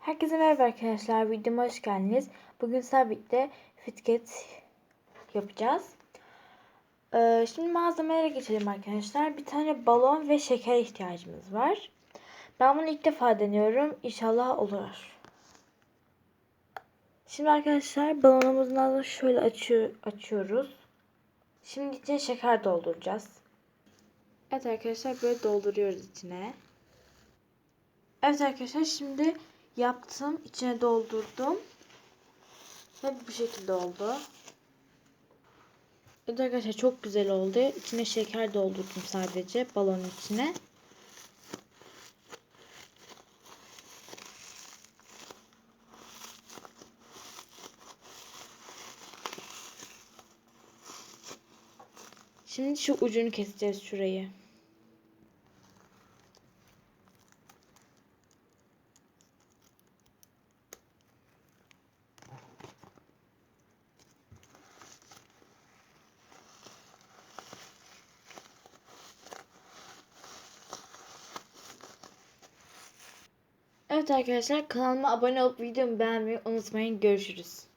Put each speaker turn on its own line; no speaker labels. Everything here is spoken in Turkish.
Herkese merhaba arkadaşlar. Videoma hoş geldiniz. Bugün birlikte fitket yapacağız. Ee, şimdi malzemelere geçelim arkadaşlar. Bir tane balon ve şeker ihtiyacımız var. Ben bunu ilk defa deniyorum. İnşallah olur. Şimdi arkadaşlar balonumuzun ağzını şöyle açıyor, açıyoruz. Şimdi içine şeker dolduracağız. Evet arkadaşlar böyle dolduruyoruz içine. Evet arkadaşlar şimdi yaptım. içine doldurdum. Ve bu şekilde oldu. Evet arkadaşlar çok güzel oldu. İçine şeker doldurdum sadece balonun içine. Şimdi şu ucunu keseceğiz şurayı. Evet arkadaşlar kanalıma abone olup videomu beğenmeyi unutmayın. Görüşürüz.